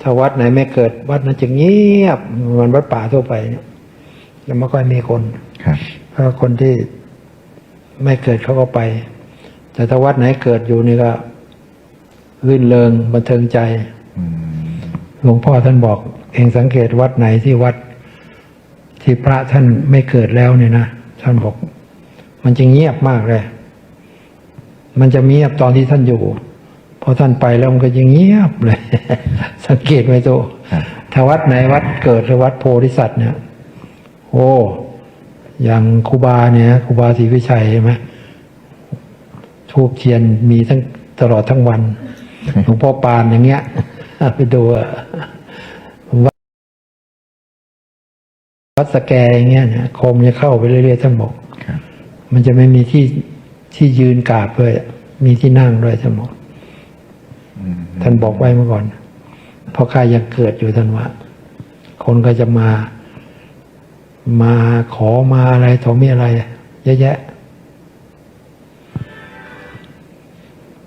ถ้าวัดไหนไม่เกิด วัดนั้นจะเงียบเหมือนวัดป่าทั่วไปเนี่ยจะไม่ค่อยมีคนครับเพราะคนที่ไม่เกิดเขาก็ไป แต่ถ้าวัดไหนเกิดอยู่นี่ก็รื่นเริงบันเทิงใจอืมหลวงพ่อท่านบอก เองสังเกตวัดไหนที่วัด ที่พระท่านไม่เกิดแล้วเนี่ยนะท่านบอก มันจะเงียบมากเลย มันจะเงียบตอนที่ท่านอยู่พ อท่านไปแล้วมันก็จะเงียบเลย สังเกตไว้ตัวครับถ้าวัดไหนวัดเกิดหรือวัดโพธิสัตว์เนี่ย โอ้อย่างครูบาเนี่ยครูบาศรีวิชัยใช่ไหมทูบเทียนมีทั้งตลอดทั้งวันหลวงพ่อปานอย่างเงี้ยไปดูอะวัดวัดสแกอย่างเงี้ยเนี่ยโคมจะเข้าไปเรื่อยๆท่านบอกครับมันจะไม่มีที่ที่ยืนกราบด้วยมีที่นั่งด้วยท่านบอกอืม ท่านบอกไว้เมื่อก่อนเพราะใครยังเกิดอยู่ท่านว่า คนก็จะมา มาขอมาอะไรถอมีอะไรเยอะแยะ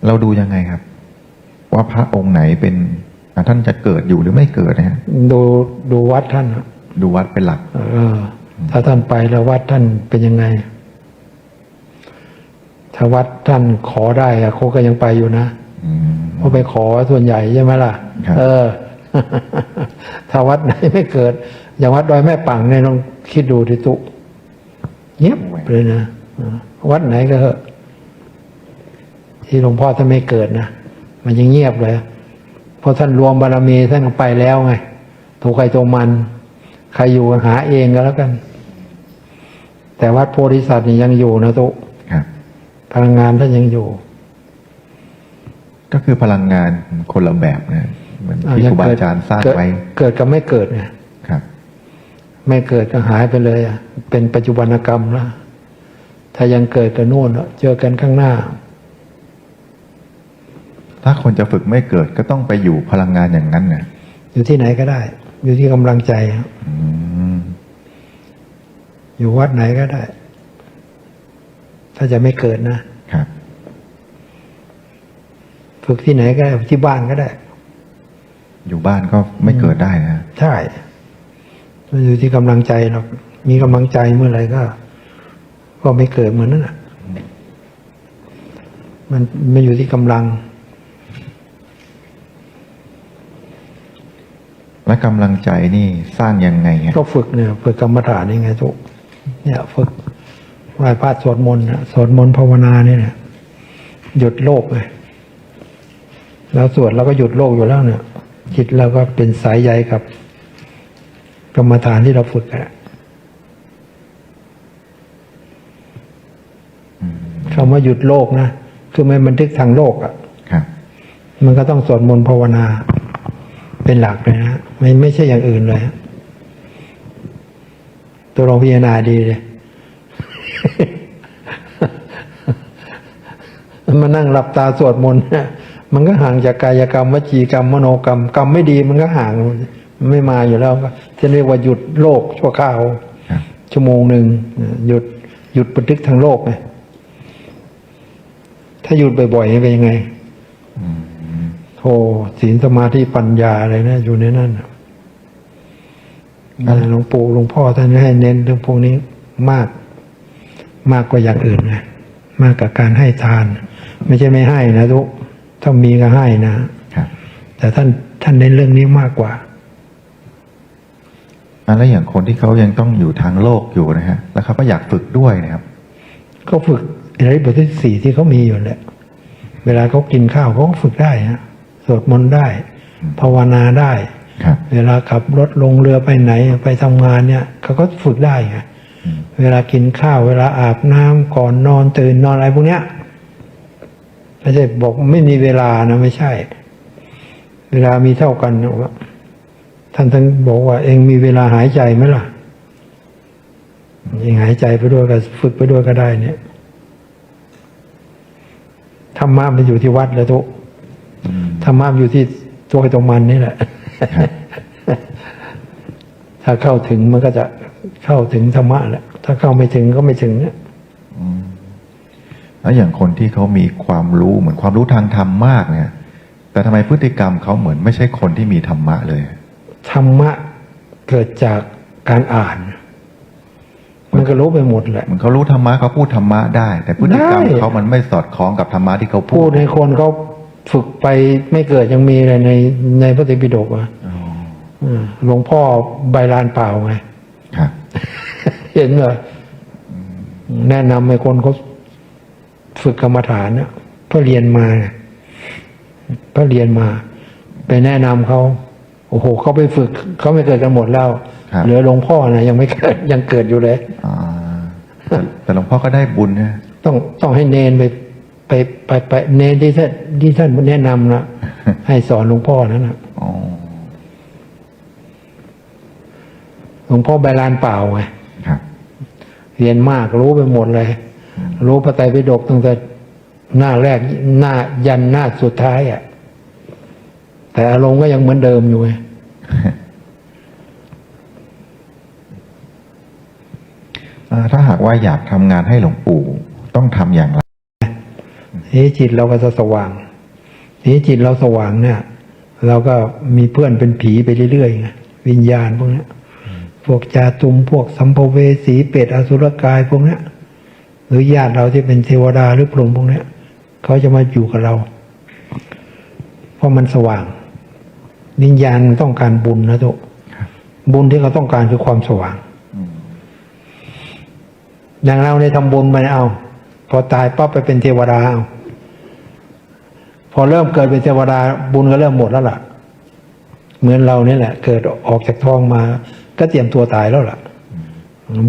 เราดูยังไงครับ ว่าพระองค์ไหนเป็นอะท่านจะเกิดอยู่หรือไม่เกิดนะฮะดูดูวัดท่านอะดูวัดเป็นหลัก เออ ถ้าท่านไปแล้ววัดท่านเป็นยังไง ถ้าวัดท่านขอได้อะเขาก็ยังไปอยู่นะ อืม เพราะไปขอส่วนใหญ่ใช่ไหมล่ะครับเออถ้าวัดไหนไม่เกิด อย่างวัดดอยแม่ปังเนี่ยลองคิดดูดิตุเงียบเลยนะเออวัดไหนก็เถอะที่หลวงพ่อท่านไม่เกิดนะมันยังเงียบเลยเพราะท่านรวมบารมีท่านก็ไปแล้วไงถูกใครตัวมัน ใครอยู่หาเองก็แล้วกัน แต่วัดโพธิสัตว์นี่ยังอยู่นะตุครับพลังงานท่านยังอยู่ ก็คือพลังงานคนละแบบนะเหมือนที่ครูบาอาจารย์สร้างเกิดไว้เกิดกับไม่เกิดไงครับ ไม่เกิดก็หายไปเลยอะเป็นปัจจุบันกรรมแล้วถ้ายังเกิดกับโน่นอะเจอกันข้างหน้า ถ้าคนจะฝึกไม่เกิดก็ต้องไปอยู่พลังงานอย่างนั้นนะอยู่ที่ไหนก็ได้ อยู่ที่กำลังใจครับอืมอยู่วัดไหนก็ได้ ถ้าจะไม่เกิดนะครับ ฝึกที่ไหนก็ได้ที่บ้านก็ได้ อยู่บ้านก็ไม่เกิดได้นะใช่มันอยู่ที่กำลังใจหรอกมีกำลังใจเมื่อไหร่ก็ ก็ไม่เกิดเหมือนนั่นอะมันมันอยู่ที่กำลัง และกำลังใจนี่สร้างยังไงฮะก็ฝึกเนี่ยฝึกกรรมฐานยังไงทุกเนี่ยฝึกไหว้พระสวดมนต์น่ะสวดมนต์ภาวนาเนี่ยเนี่ยหยุดโลกเลย แล้วสวดแล้วก็หยุดโลกอยู่แล้วเนี่ยจิตเราก็เป็นสายใยกับ กรรมฐานที่เราฝึกอะคำว่าหยุดโลกนะคือไม่บันทึกทางโลกอะครับมันก็ต้องสวดมนต์ภาวนา เป็นหลักเลยนะไม่ไม่ใช่อย่างอื่นเลยฮะตัวลองพิจารณาดีเลยมานั่งหลับตาสวดมนต์เนี่ย มันก็ห่างจากกายกรรมวจีกรรมมโนกรรมกรรมไม่ดีมันก็ห่างไม่มาอยู่แล้วก็จะเรียกว่าหยุดโลกชั่วคราวชั่วโมงหนึ่งหยุดหยุดบันทึกทางโลกไงถ้าหยุดบ่อยๆเป็นยังไงโธศีลสมาธิปัญญาอะไรนะอยู่ในนั้นน่ะหลวงปู่หลวงพ่อท่านให้เน้นเรื่องพวกนี้มาก มากกว่าอย่างอื่นไงมากกว่าการให้ทาน ไม่ใช่ไม่ให้นะทุก ถ้ามีก็ให้นะครับแต่ท่านท่านเน้นเรื่องนี้มากกว่าอะแล้วอย่างคนที่เขายังต้องอยู่ทางโลกอยู่นะฮะ แล้วเขาก็อยากฝึกด้วยนะครับ ก็ฝึกอริยบทที่สี่ที่เขามีอยู่แหละ เวลาเขากินข้าวเขาก็ฝึกได้ฮะสวดมนต์ได้ ภาวนาได้ครับเวลาขับรถลงเรือไปไหนไปทำงานเนี่ยเขาก็ฝึกได้ไงอืมเวลากินข้าวเวลาอาบน้ำก่อนนอนตื่นนอนอะไรพวกเนี้ย ไม่ใช่บอกไม่มีเวลานะไม่ใช่ เวลามีเท่ากันนะว่าท่านท่านบอกว่า เองมีเวลาหายใจไหมล่ะเองหายใจไปด้วยก็ฝึกไปด้วยก็ได้เนี่ยธรรมะมันอยู่ที่วัดแล้วทุกอืมธรรมะมันอยู่ที่ตัวใครตัวมันนี่แหละครับถ้าเข้าถึงมันก็จะเข้าถึงธรรมะแหละถ้าเข้าไม่ถึงก็ไม่ถึงเนี่ยอืม แล้วอย่างคนที่เขามีความรู้เหมือนความรู้ทางธรรมมากเนี่ย แต่ทำไมพฤติกรรมเขาเหมือนไม่ใช่คนที่มีธรรมะเลย ธรรมะเกิดจากการอ่าน มันก็รู้ไปหมดแหละเหมือนเขารู้ธรรมะเขาพูดธรรมะได้ แต่พฤติกรรมได้เขามันไม่สอดคล้องกับธรรมะที่เขาพูพูดดให้คนเขาฝึกไปไม่เกิดยังมีอะไรในในพระไตรปิฎกอะอ๋ออืมหลวงพ่อใบลานเปล่าไงครับเห็นเหรอแนะนำให้คนเขา ฝึกกรรมฐานเนี่ยเพื่อเรียนมาเนี่ยเพื่อเรียนมา ไปแนะนำเขาโอ้โหเขาไปฝึกเขาไม่เกิดกันหมดแล้วครับเหลือหลวงพ่อนะยังไม่เกิดยังเกิดอยู่เลยอ่าแต่แต่หลวงพ่อก็ได้บุญนะต้องต้องให้เนนไปไปไปไปเนนที่ท่านที่ท่านแนะนำนะให้สอนหลวงพ่อนั่นนะอ๋อหลวงพ่อใบลานเปล่าไงครับเรียนมากรู้ไปหมดเลย รู้พระไตรปิฎกตั้งแต่หน้าแรกหน้ายันหน้าสุดท้ายอะ แต่อารมณ์ก็ยังเหมือนเดิมอยู่ไงอ่าถ้าหากว่าอยากทำงานให้หลวงปู่ต้องทำอย่างไรนี่จิตเราก็จะสว่างนี่จิตเราสว่างเนี่ย เราก็มีเพื่อนเป็นผีไปเรื่อยๆไงวิญญาณพวกเนี้ยพวกจาตุมพวกสัมภเวสีเปรตอสุรกายพวกเนี้ย หรือญาติเราที่เป็นเทวดาหรือพรหมพวกนี้เขาจะมาอยู่กับเรา เพราะมันสว่างวิญญาณต้องการบุญนะทุกบุญที่เขาต้องการคือความสว่างอย่างเราในยทำบุญไปเอา พอตายปั๊บไปเป็นเทวดาเอาพอเริ่มเกิดเป็นเทวดาบุญก็เริ่มหมดแล้วล่ะ เหมือนเรานี่แหละ เกิดออกจากท้องมา ก็เตรียมตัวตายแล้วล่ะ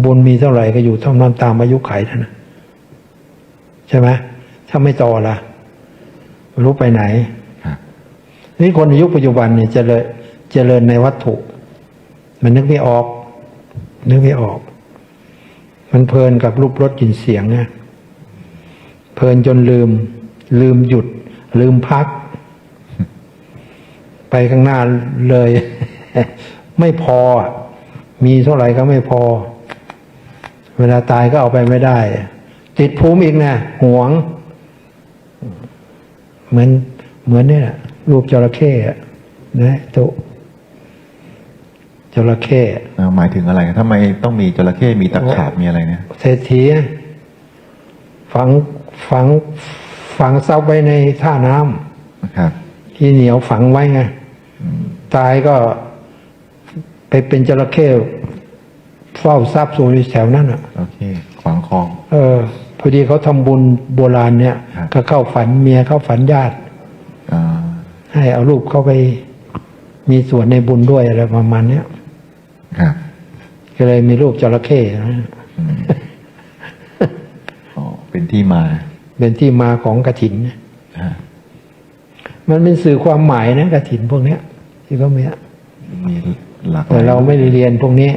บุญมีเท่าไหร่ก็อยู่เท่านั้นตามอายุไขเท่านั้น ช่ไหมถ้าไม่ต่อละไม่รู้ไปไหนครับนี่คนในยุคปัจจุบันเนี่ยเจริญเจริญในวัตถุ มันนึกไม่ออก นึกไม่ออก มันเพลินกับรูปรสกลิ่นเสียงเนี่ยเพลินจนลืม ลืมหยุด ลืมพัก ไปข้างหน้าเลย ไม่พออะมีเท่าไหร่ก็ไม่พอ เวลาตายก็เอาไปไม่ได้ ติดภูมิอีกนะหวง เหมือนเหมือนเนี่ยรูปจระเข้อะนะตุจระเข้อ่าหมายถึงอะไรทำไมต้องมีจระเข้มีตะขาบมีอะไรเนี่ยเศรษฐีฝังฝังฝังเสาไว้ในท่าน้ำครับที่เหนียวฝังไว้ไงตายก็ไปเป็นจระเข้เฝ้าทรัพย์สูอยู่แถวนั้นอะโอเคขวางคลอง เออ พอดีเขาทำบุญโบราณเนี่ยครับก็เข้าฝันเมียเข้าฝันญาติอ่าให้เอารูปเข้าไปมีส่วนในบุญด้วยอะไรประมาณเนี้ยครับก็เลยมีรูปจระเข้นะอ๋อเป็นที่มา เป็นที่มาของกระถินอ่ามันเป็นสื่อความหมายนะกระถินพวกเนี้ย ที่เขาเมียมีหลากหแต่ลายเราไม่ได้เรียนพวกนี้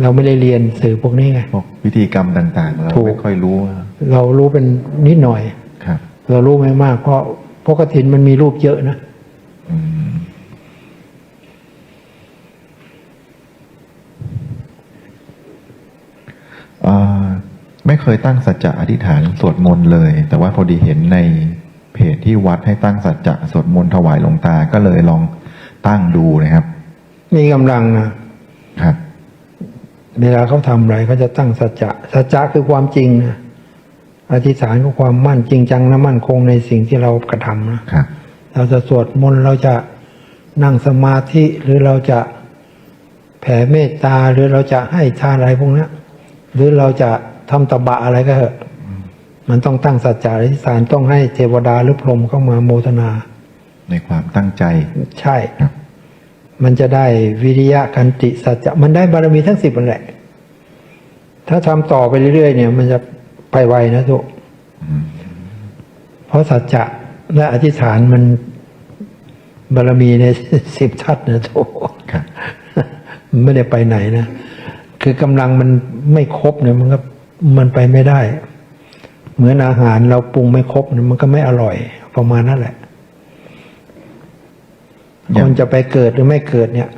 เราไม่ได้เรียนสื่อพวกนี้ไง พวกพิธีกรรมต่าง ๆ เราถูก ไม่ค่อยรู้ว่าเรารู้เป็นนิดหน่อย ครับเรารู้ไม่มาก เพราะเพราะกระถินมันมีรูปเยอะนะอืมอ่าไม่เคยตั้งสัจจะอธิษฐานสวดมนต์เลย แต่ว่าพอดีเห็นในเพจที่วัดให้ตั้งสัจจะสวดมนต์ถวายหลวงตาก็เลยลองตั้งดูนะครับ มีกำลังนะครับ เวลาเขาทำอะไรเขาจะตั้งสัจจะสัจจะคือความจริงนะอธิษฐานคือความมั่นจริงจังและมั่นคงในสิ่งที่เรากระทำนะครับเราจะสวดมนต์เราจะนั่งสมาธิหรือเราจะแผ่เมตตาหรือเราจะให้ทานอะไรพวกเนี้ยหรือเราจะทำตบะอะไรก็เถอะมันต้องตั้งสัจจะอธิษฐานต้องให้เทวดาหรือพรหมเข้ามาโมทนา ในความตั้งใจ ใช่ครับ มันจะได้วิริยะกันติสัจจะมันได้บารมีทั้งสิบนั่นแหละ ถ้าทำต่อไปเรื่อยๆเนี่ย มันจะไปไวนะทุกเพราะสัจจะและอธิษฐานมันบารมีในสิบทัศนะทุกครับมันไม่ได้ไปไหนนะคือกำลังมันไม่ครบเนี่ยมันก็มันไปไม่ได้ เหมือนอาหารเราปรุงไม่ครบเนี่ยมันก็ไม่อร่อยประมาณนั้นแหละอย่า คงนจะไปเกิดหรือไม่เกิดเนี่ย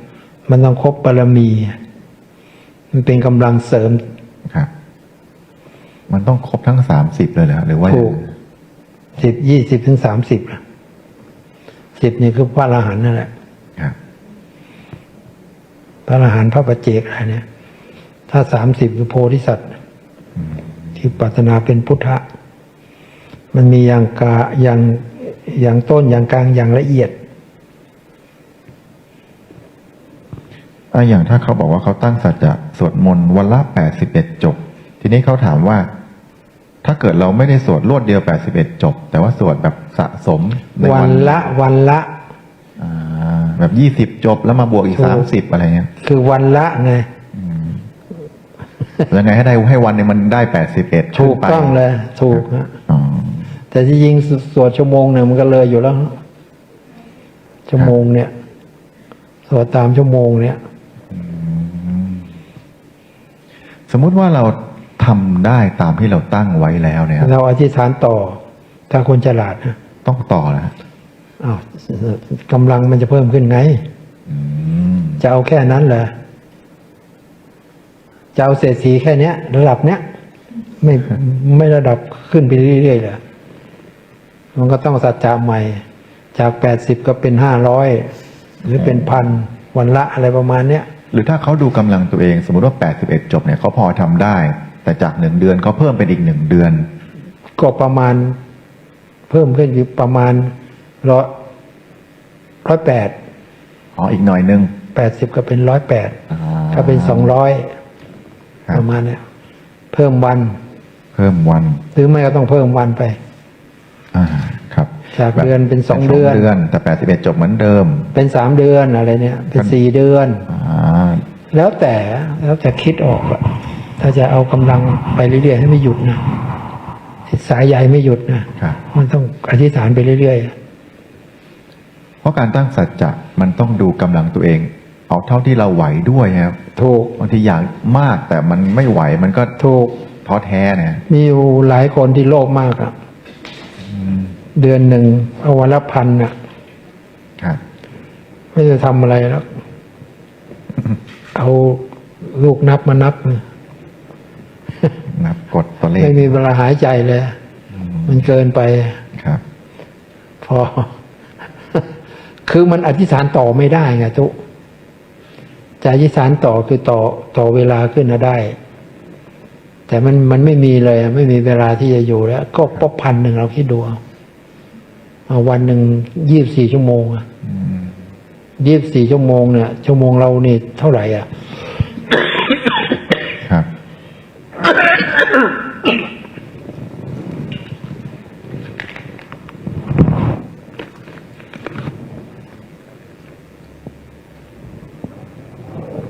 มันต้องครบบารมี มันเป็นกำลังเสริมครับ มันต้องครบทั้งสามสิบเลยเหรอหรือว่าถูกสิบยี่สิบถึงสามสิบสิบนี่คือพระอรหันต์นั่นแหละครับพระอรหันต์พระปัจเจกอะไรเนี่ย ถ้าสามสิบคือโพธิสัตว์ที่ปรารถนาเป็นพุทธะ มันมีอย่างกาอย่างอย่างต้นอย่างกลางอย่างละเอียด อะอย่างถ้าเขาบอกว่าเขาตั้งสัจจะสวดมนต์วันละแปดสิบเอ็ดจบ ทีนี้เขาถามว่า ถ้าเกิดเราไม่ได้สวดรวดเดียวแปดสิบเอ็ดจบ แต่ว่าสวดแบบสะสมในวันละวันละอ่าแบบยี่สิบจบแล้วมาบวกอีกถูกสามสิบอะไรเงี้ย คือวันละไงแล้วไงให้ได้ให้วันหนึงมันได้แปดสิบเอ็ดถูกต้องเลย ถูกฮะอ๋อแต่ที่จริงสวดชั่วโมงเนี่ยมันก็เลยอยู่แล้วชั่วโมงเนี่ยสวดตามชั่วโมงเนี่ย สมมุติว่าเราทำได้ตามที่เราตั้งไว้แล้วเนี่ย เราอธิษฐานต่อ ถ้าคนฉลาดนะต้องต่อนะอ้าวกำลังมันจะเพิ่มขึ้นไงอืมจะเอาแค่นั้นเหรอจะเอาเศรษฐีแค่เนี้ย ระดับเนี้ยไม่ไม่ระดับขึ้นไปเรื่อยๆเหรอมันก็ต้องสัจจะใหม่ จากแปดสิบก็เป็นห้าร้อยหรือเป็นพันวันละอะไรประมาณเนี้ย หรือถ้าเขาดูกำลังตัวเองสมมติว่า 81 จบเนี่ยเขาพอทำได้ แต่จากหนึ่งเดือนเขาเพิ่มเป็นอีกหนึ่งเดือน ก็ประมาณเพิ่มขึ้นอยู่ประมาณร้อยร้อยแปดอ๋ออีกหน่อยนึงแปดสิบก็เป็นร้อยแปดอ่าถ้าเป็นสองร้อยคบประมาณเนี้ยเพิ่มวัน เพิ่มวัน หรือไม่ก็ต้องเพิ่มวันไปอ่าครับจากแบบเดือนเป็นสองป็เดือนเดือน แต่81จบเหมือนเดิม เป็นสามเดือนอะไรเนี่ย เป็นสี่เดือนอ่า แล้วแต่แล้วแต่คิดออกอะถ้าจะเอากำลังไปเรื่อยๆให้ไม่หยุดนะสายใยไม่หยุดนะครับมันต้องอธิษฐานไปเรื่อยเพราะการตั้งสัจจะมันต้องดูกำลังตัวเอง เอาเท่าที่เราไหวด้วยครับๆถูกบางทีอยากมากแต่มันไม่ไหวมันก็ถูกท้อแท้เนี่ยมีอยู่หลายคนที่โลภมากอะเดือนหนึ่งเอาวันละพันอะครับไม่จะทำอะไรแล้ว เอาลูกนับมานับนะนับกดตัวเลขไม่มีเวลาหายใจเลย มันเกินไปครับ พอ คือมันอธิษฐานต่อไม่ได้ไงทุกจะอธิษฐานต่อคือต่อต่อเวลาขึ้นนะได้ แต่มันมันไม่มีเลยอะไม่มีเวลาที่จะอยู่แล้ว ก็ป๊พันหนึ่งเราคิดดูเอาเอาวันหนึ่งยี่บสี่ชั่วโมงอะ ยี่บสี่ชั่วโมงเนี่ยชั่วโมงเรานี่เท่าไหร่อะ ครับ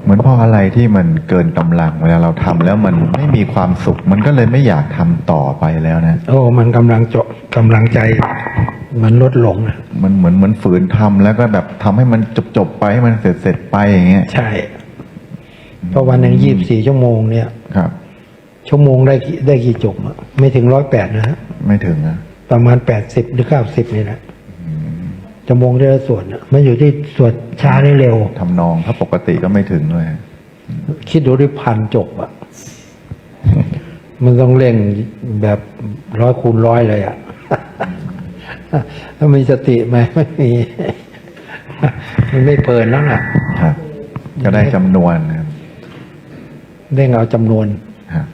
เหมือนพออะไรที่มันเกินกำลังเวลาเราทำแล้วมันไม่มีความสุข มันก็เลยไม่อยากทำต่อไปแล้วนะ โอ้ มันกำลังจกำลังใจ มันลดลงนะ มันเหมือนเหมือนฝืนทำแล้วก็แบบทำให้มันจบจบๆไปให้มันเสร็จเสร็จๆไปอย่างเงี้ย ใช่ เพราะวันหนึ่งยี่บสี่ชั่วโมงเนี่ยครับ ชั่วโมงได้กี่ได้กี่จบอะไม่ถึงร้อยแปดนะฮะไม่ถึงนะประมาณแปดสิบหรือเก้าสิบนี่แหละชั่วโมงได้ละส่วนอะมันอยู่ที่ส่วนช้าหรือเร็วทำนองถ้าปกติก็ไม่ถึงเลยคิดดูที่พันจบอะมันต้องเร่งแบบร้อยคูณร้อยเลยอะถ้า ถ้ามีสติไหมไม่มี มันไม่เพลินแล้วล่ะครัจะได้จำนวนครับเงเอาจำนวนครับ